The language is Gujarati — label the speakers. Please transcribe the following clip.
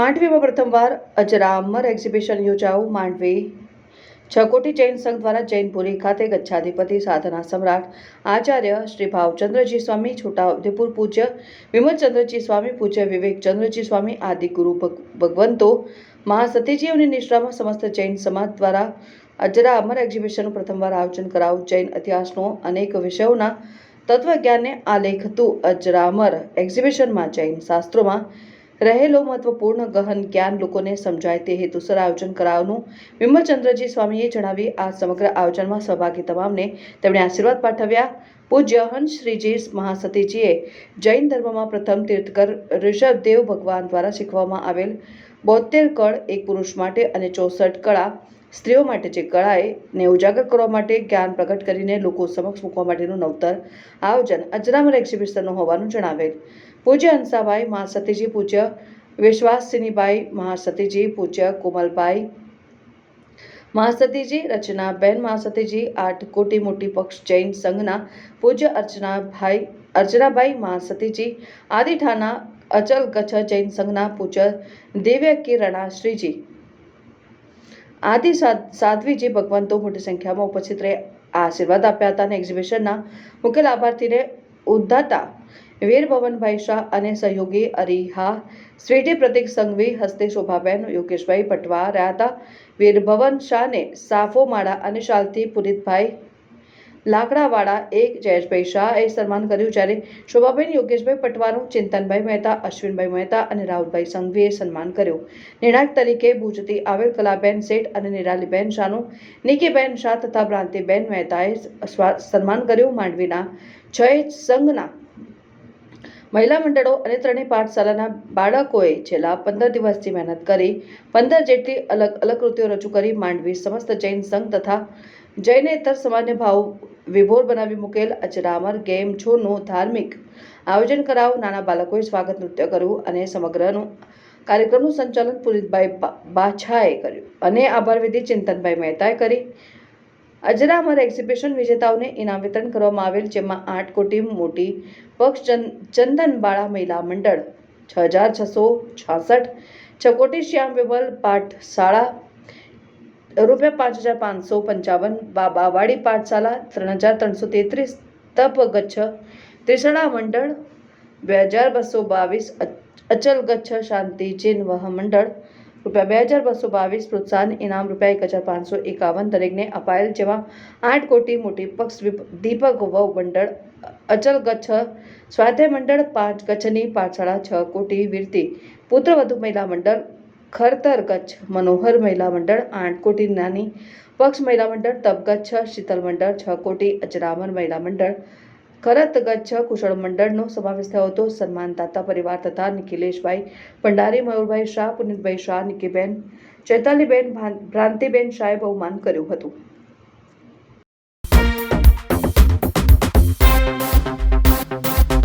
Speaker 1: માંડવીમાં પ્રથમવાર અજરામર એક્ઝિબિશન યોજાવું માંડવી છકોટી જૈન સંઘ દ્વારા જૈનપુરી ખાતે ગચ્છાધિપતિ સાધના સમ્રાટ આચાર્ય શ્રી ભાવચંદ્રજી સ્વામી, છોટાઉદેપુર પૂજ્ય વિમલચંદ્રજી સ્વામી, પૂજ્ય વિવેકચંદ્રજી સ્વામી આદિ ગુરુ ભગ- ભગવંતો, મહાસતીજીઓની નિષ્ઠામાં સમસ્ત જૈન સમાજ દ્વારા અજરા અમર એક્ઝિબિશનનું પ્રથમવાર આયોજન કરાવું જૈન ઇતિહાસનો અનેક વિષયોના તત્વજ્ઞાનને આલેખતું અજરામર એક્ઝિબિશનમાં જૈન શાસ્ત્રોમાં રહેલો મહત્વપૂર્ણ ગહન જ્ઞાન લોકોને સમજાય તે હેતુસર આયોજન કરાવવાનું વિમલચંદ્રજી સ્વામીએ જણાવી આ સમગ્ર આયોજનમાં સહભાગી તમામને તેમણે આશીર્વાદ પાઠવ્યા. પૂજ્ય હંસ શ્રીજી મહાસતીજીએ જૈન ધર્મમાં પ્રથમ તીર્થકર ઋષભદેવ ભગવાન દ્વારા શીખવવામાં આવેલ બોતેર કળ એક પુરુષ માટે અને ચોસઠ કળા સ્ત્રીઓ માટે જે કળાએ ને ઉજાગર કરવા માટે જ્ઞાન પ્રગટ કરીને લોકો સમક્ષ મૂકવા માટેનું નવતર આયોજન અજરામર એક્ઝિબિશનનું હોવાનું જણાવેલ પૂજ્ય હંસાભાઈ મહાસતીજી પૂજ્ય વિશ્વાસિનીબાઈ મહાસતીજી પૂજ્ય કોમલભાઈ મહાસતીજી રચનાબેન મહાસતીજી આઠ કોટી મોટી પક્ષ જૈન સંઘના પૂજ્ય અર્ચનાભાઈ અર્ચનાભાઈ મહાસતીજી આદિઠાના અચલ કચ્છ જૈન સંઘના પૂજ્ય દિવ્ય કિરણા શ્રીજી. સાધ- સાધ્વીજી ભગવંતો મોટી સંખ્યામાં ઉપસ્થિત રહી, આશીર્વાદ આપ્યા હતા અને એક્ઝિબિશનના મુખ્ય લાભાર્થીને ઉદ્ધાતા વીર ભવનભાઈ શાહ અને સહયોગી અરીહા સ્વીટી પ્રતિક સંઘવી, હસ્તે શોભાબેન, યોગેશભાઈ પટવા રહ્યા હતા. વીર ભવન શાહને સાફો માળા અને શાલથી પુનિતભાઈ લાકડાવાળા એક જયેશભાઈ શાહે સન્માન કર્યું જ્યારે શોભાબેન યોગેશભાઈ પટવાનું ચિંતનભાઈ મહેતા, અશ્વિનભાઈ મહેતા અને રાહુલભાઈ સંઘવીએ સન્માન કર્યું. નિર્ણાયક તરીકે ભુજથી આવેલ કલાબેન શેઠ અને નિરાલીબેન શાહનું નિકીબેન શાહ તથા ભ્રાંતિબેન મહેતાએ સન્માન કર્યું. માંડવીના છ સંઘના મહિલા મંડળો અને ત્રણેય પાઠશાલાના બાળકોએ છેલ્લા પંદર દિવસથી મહેનત કરી, પંદર જેટલી અલગ અલગ કૃતિઓ રજૂ કરી. માંડવી સમસ્ત જૈન સંઘ તથા જૈનેતર સમાજને ભાવ વિભોર બનાવી મૂકેલ અજરામર ગેમ છોડનું ધાર્મિક આયોજન કરાવ. નાના બાળકોએ સ્વાગત નૃત્ય કર્યું અને સમગ્રનું કાર્યક્રમનું સંચાલન પુનિતભાઈ બાછાએ કર્યું. અને આભાર વિધિ ચિંતનભાઈ મહેતાએ કરી. અજરામર એક્ઝિબિશન વિજેતાઓને ઇનામ વિતરણ કરવામાં આવેલ, જેમાં આઠ કોટી મોટી પક્ષ ચંદ- ચંદનબાળા મહિલા મંડળ, છ હજાર છસો છાસઠ છકોટી શ્યામ વિમલ પાઠશાળા રૂપિયા પાંચ હજાર પાંચસો પંચાવન બાબાવાડી પાઠશાલા ત્રણ હજાર ત્રણસો તેત્રીસ, તપ ગચ્છ ત્રિસણા મંડળ બે હજાર બસો બાવીસ અચલ ગચ્છ શાંતિ ચિહ્ન મંડળ રૂપિયા બે હજાર બસો બાવીસ, પ્રોત્સાહન ઇનામ રૂપિયા એક હજાર પાંચસો એકાવન દરેકને અપાયેલ જેમાં આઠ કોટી મોટી પક્ષ દીપક વવ મંડળ, અચલ ગચ્છ સ્વાધ્યાય મંડળ, પાંચ ગચ્છની પાઠશાળા, છ કોટી વીરતી પુત્રવધુ મહિલા મંડળ ખરતર કચ્છ, મનોહર મહિલા મંડળ આઠ કોટી નાની પક્ષ મહિલા મંડળ તપ કચ્છ શીતલ મંડળ છ કોટી અજરામર મહિલા મંડળ કરત ગચ્છ કુશળ મંડળનો સમાવેશ થયો હતો. સન્માનદાતા પરિવાર તથા નિખિલેશભાઈ ભંડારી, મયુરભાઈ શાહ, પુનિતભાઈ શાહ, નિકીબેન ચૈતાલીબેન ભ્રાંતિબેન શાહે બહુમાન કર્યું હતું.